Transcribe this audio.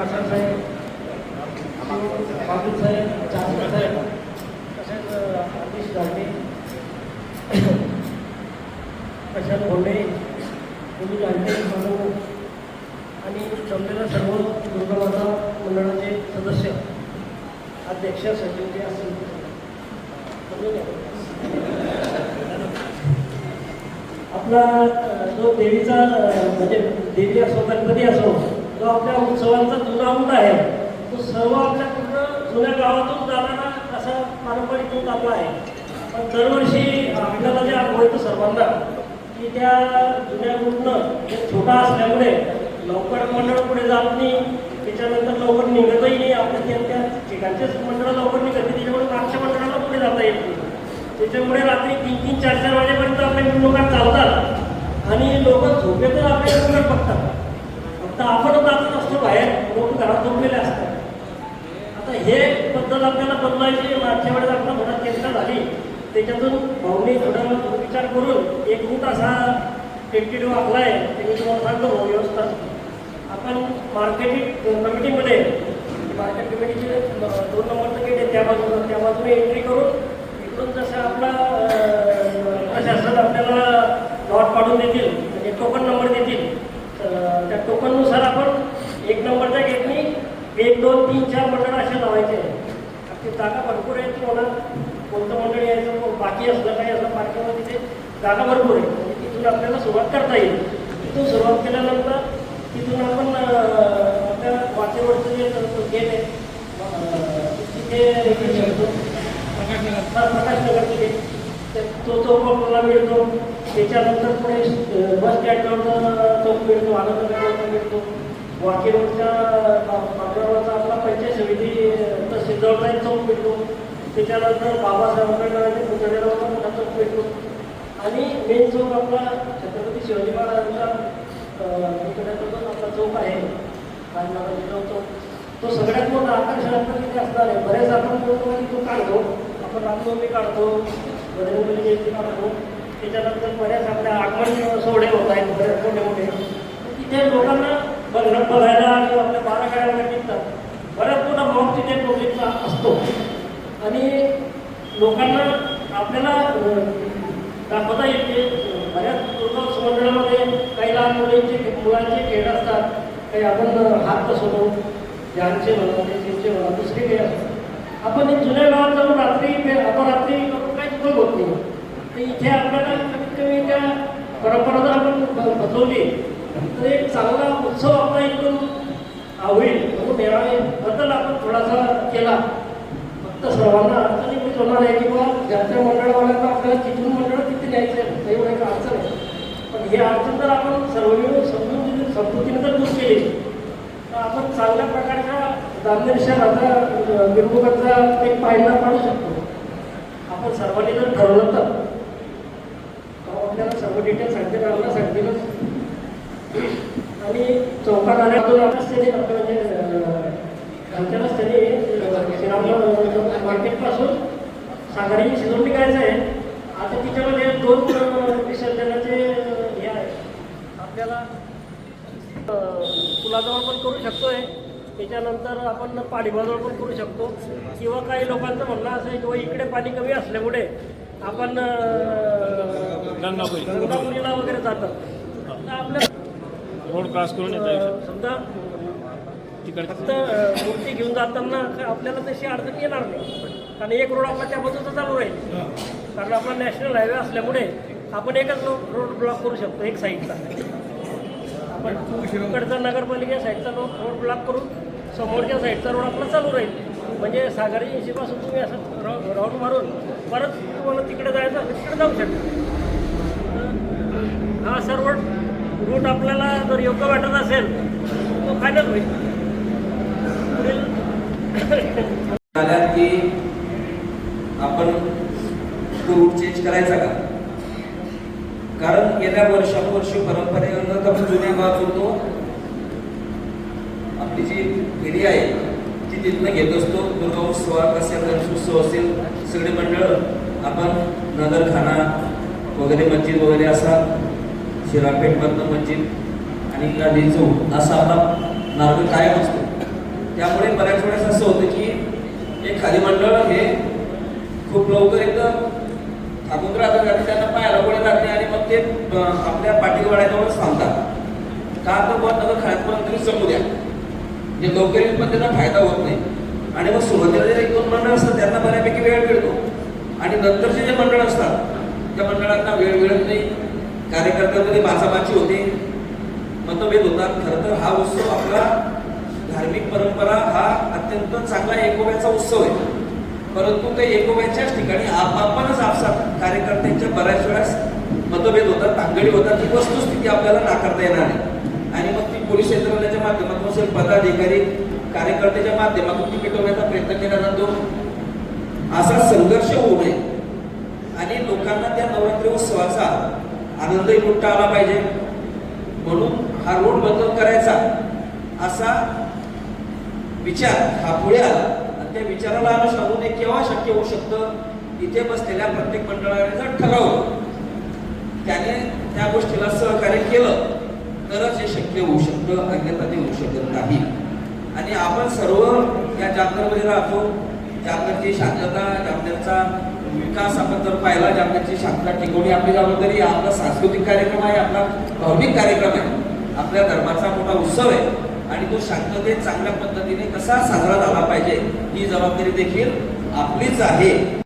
कासार साहेब बाबू साहेब चांदकर साहेब तसेच आतिश गांधी प्रशांत भोंडे मुली गांधी म्हणू आणि जमलेल्या सर्व दुर्गामाता मंडळाचे सदस्य अध्यक्ष सचिव जे आपला जो देवीचा म्हणजे देवी असो गणपती असो जो आपल्या उत्सवांचा जुना रूट आहे तो सर्व आपल्या पूर्ण जुन्या गावातून जाताना असा पारंपरिक होत आपला आहे. पण दरवर्षी आपल्याला जे अनुभवतं सर्वांना की त्या जुन्या रूटनं हे छोटा असल्यामुळे लवकर मंडळ पुढे जात नाही त्याच्यानंतर लवकर निघतही नाही आपल्या त्या त्या ठिकाणचेच मंडळ लवकर निघत नाही त्याच्यामुळे मागच्या मंडळाला पुढे जाता येत नाही. त्याच्यामुळे रात्री तीन तीन चार चार वाजेपर्यंत आपल्या निवडणुका चालतात. आणि लोक झोपेतच आपल्या मिरवणूक बघतात. आता आपण जातच असतो बाहेर. लोक घरात झोपलेले असतात. आता हे पद्धत आपल्याला बदलायची मागच्या वेळेस आपल्या थोडा चेष्टा झाली. त्याच्यातून भाऊने थोडा विचार करून एक रूट असा टेक्टिव्ह आखला आहे ते मी तुम्हाला सांगतो भाऊ व्यवस्था आपण मार्केटिंग कमिटीमध्ये मार्केट कमिटीचे दोन नंबरचं गेट आहे त्या बाजूला. त्या बाजूने एंट्री करून इकडून जसं आपला प्रशासन आपल्याला लॉट पाडून देतील म्हणजे टोकन नंबर देतील अं, त्या टोकननुसार आपण एक नंबरच्या गेटनी एक दोन तीन चार मंडळ असे लावायचे. ते जागा भरपूर आहे ती होणार कोणतं मंडळ यायचं बाकी असलं काही असलं पार्किंगमध्ये तिथे जागा भरपूर आहे. म्हणजे तिथून आपल्याला सुरुवात करता येईल. तिथून सुरुवात केल्यानंतर तिथून आपण आपल्या वाटेवरचं जे गेट आहे. तिथे प्रकाश नगर तिथे तो चौक आपल्याला मिळतो. त्याच्यानंतर पुढे बस स्टँडवरचा चौक मिळतो आनंद मिळतो. वाकी रोडच्या पाठरावरचा आपला पंचायत समिती अं, चौक मिळतो त्याच्यानंतर बाबासाहेब आंबेडकरांच्या पुतळ्यावरचा मोठा चौक भेटतो. आणि मेन चौक आपला छत्रपती शिवाजी महाराजांचा अं, आपला चौक आहे. राजमाता चौक. तो सगळ्यात मोठा आकर्षण तिथे असणार आहे. बऱ्याच आपण बोलतो की तो काढतो. आपण रामनवमी काढतो बजरंगबली जयंती काढतो. त्याच्यानंतर बऱ्याच आपल्या आगमन सोहळे होत आहेत बऱ्याच मोठे मोठे. तिथे लोकांना बघायला आणि आपल्या बारा गाड्या निघतात बऱ्याच मोठा भाव तिथे पब्लिकचा असतो. आणि लोकांना आपल्याला दाखवता येते बऱ्याच लोक मंडळामध्ये काही लहान मुलींचे मुलांचे खेळ असतात. काही आपण हात बसवतो. ज्यांचे म्हणा त्यांचे म्हणा दुसरे खेळ असतात. आपण जुन्या गावात जाऊन रात्री अपरात्री आपण रात्री आपण काहीच पण होत नाही. तर इथे आपल्याला कमीत कमी त्या परंपरा जर आपण बसवली तर एक चांगला उत्सव आपला इकडून होईल. म्हणून मेळावे बद्दल आपण थोडासा केला. फक्त सर्वांना अडचणी मी होणार आहे किंवा ज्यांच्या मंडळवाल्यांना आपल्याला तिथून मंडळ तिथे न्यायचं आहे काही एक अडचण आहे पण हे अडचण जर आपण सर्व मिळून समजून दिली संस्कृतीने जर दूर केली तर आपण चांगल्या प्रकारच्या दामनेर आता निर्मुखांचा एक पाहिला पाडू शकतो. आपण सर्वांनी जर ठरवलं तर. तर आपल्याला सर्व डिटेल सांगते आपल्याला सांगतीलच आणि त्याने आपलं म्हणजे श्रीरामला मार्केटपासून सागरी शिजवणी करायचं आहे. आता तिच्यामध्ये दोन विसर्जनाचे हे आहे आपल्याला पुलाजवळ पण करू शकतोय. त्याच्यानंतर आपण पाणीबाजवळ पण करू शकतो. किंवा काही लोकांचं म्हणणं असं आहे किंवा इकडे पाणी कमी असल्यामुळे आपण. गंगापुरीला वगैरे आपल्या रोड क्रॉस करून येतो अं, समजा तिकडे फक्त मूर्ती घेऊन जाताना काय आपल्याला तशी अडचण येणार नाही. कारण एक रोड आपला त्या बाजूचा चालू राहील. कारण आपला नॅशनल हायवे असल्यामुळे आपण एकच रोड ब्लॉक करू शकतो एक साईडचा. आपण इकडचा नगरपालिका साईडचा रोड रोड ब्लॉक करून समोरच्या साईडचा रोड आपला चालू राहील. म्हणजे सागरी ऐंशीपासून तुम्ही असं राऊ- राऊंड मारून परत तुम्हाला तिकडे जायचं तिकडे जाऊ शकता. हा सर्व रूट आपल्याला जर योग्य वाटत असेल तो फायदाच होईल. की आपण तो रूट चेंज करायचा का? कारण गेल्या वर्षानुवर्ष परंपरेनं आपण जुन्या भाग होतो. आपली जी पिढी आहे ती तिथनं घेत असतो. दुर्गा उत्सवात असेल गणेश उत्सव असेल सगळे मंडळ आपण नगरखाना वगैरे मस्जिद वगैरे असा शिरापेठमधनं मस्जिद आणि गांधी चौक असा आपला मार्ग कायम असतो. त्यामुळे बऱ्याच वेळेस असं होतं की एक खाली मंडळ हे खूप लवकर एकदम थांबून राहतात आणि त्यांना पायाला गोळे लागले आणि मग ते आपल्या पाठीवाड्याजवळ थांबतात. का तर बुवा नगर खाण्यापर्यंत तरी जमू द्या. जे लवकर येईल पण त्यांना फायदा होत नाही. आणि मग सुरुवातीला जे एक दोन मंडळ असतात त्यांना बऱ्यापैकी वेळ मिळतो. आणि नंतरचे जे मंडळ असतात त्या मंडळांना वेळ मिळत नाही. कार्यकर्त्यांमध्ये बाचाबाची होते. मतभेद होतात. खरं तर हा उत्सव आपला धार्मिक परंपरा हा अत्यंत चांगला एकोब्याचा उत्सव आहे. परंतु ते एकोब्याच्याच ठिकाणी आपापणच आपसात कार्यकर्त्यांच्या बऱ्याच वेळेस मतभेद होतात तांगडी होतात. ही वस्तुस्थिती आपल्याला नाकारता येणार नाही. आणि मग ती पोलीस यंत्रणेच्या माध्यमातून असेल पदाधिकारी कार्यकर्त्याच्या माध्यमातून ती मिटवण्याचा प्रयत्न केला जातो. असा संघर्ष होऊ नये. आणि लोकांना त्या नवरात्री उत्सवाचा आनंदही मोठा आला पाहिजे. म्हणून हा रोड बंद करायचा असा विचार हा पुढे आला. आणि त्या विचाराला अनुसरून हे केव्हा शक्य होऊ शकतं इथे बसलेल्या प्रत्येक मंडळाने जर ठरवलं त्याने त्या गोष्टीला सहकार्य केलं तरच हे शक्य होऊ शकतं अन्यथा ते होऊ शकत नाही. आणि आपण सर्व या जामनरमध्ये राहतो. जामनरची शांतता जामनगरचा विकास आपण जर पाहिला जामनगरची शांतता टिकवणी आपली जबाबदारी आपला सांस्कृतिक कार्यक्रम आहे आपला भावनिक कार्यक्रम आहे. आपल्या धर्माचा मोठा उत्सव आहे. आणि तो शांततेत चांगल्या पद्धतीने कसा साजरा झाला पाहिजे ही जबाबदारी देखील आपलीच आहे.